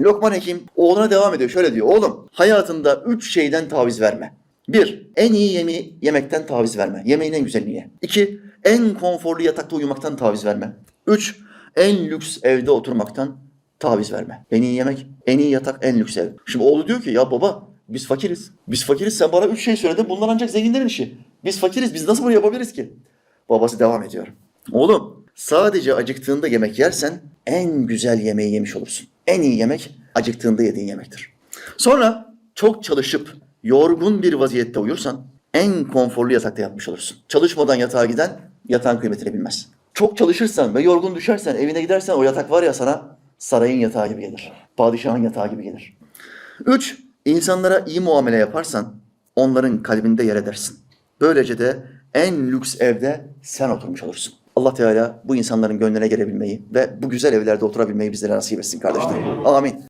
Lokman Hekim oğluna devam ediyor. Şöyle diyor. Oğlum hayatında üç şeyden taviz verme. Bir, en iyi yemeği yemekten taviz verme. Yemeğin en güzelini ye. İki, en konforlu yatakta uyumaktan taviz verme. Üç, en lüks evde oturmaktan taviz verme. En iyi yemek, en iyi yatak, en lüks ev. Şimdi oğlu diyor ki ya baba biz fakiriz. Biz fakiriz sen bana üç şey söyledin bunlar ancak zenginlerin işi. Biz fakiriz biz nasıl bunu yapabiliriz ki? Babası devam ediyor. Oğlum sadece acıktığında yemek yersen en güzel yemeği yemiş olursun. En iyi yemek acıktığında yediğin yemektir. Sonra çok çalışıp yorgun bir vaziyette uyursan en konforlu yatakta yatmış olursun. Çalışmadan yatağa giden yatağın kıymetini bilmez. Çok çalışırsan ve yorgun düşersen evine gidersen o yatak var ya sana sarayın yatağı gibi gelir. Padişahın yatağı gibi gelir. Üç, insanlara iyi muamele yaparsan onların kalbinde yer edersin. Böylece de en lüks evde sen oturmuş olursun. Allah Teala bu insanların gönlüne gelebilmeyi ve bu güzel evlerde oturabilmeyi bizlere nasip etsin kardeşlerim. Amin.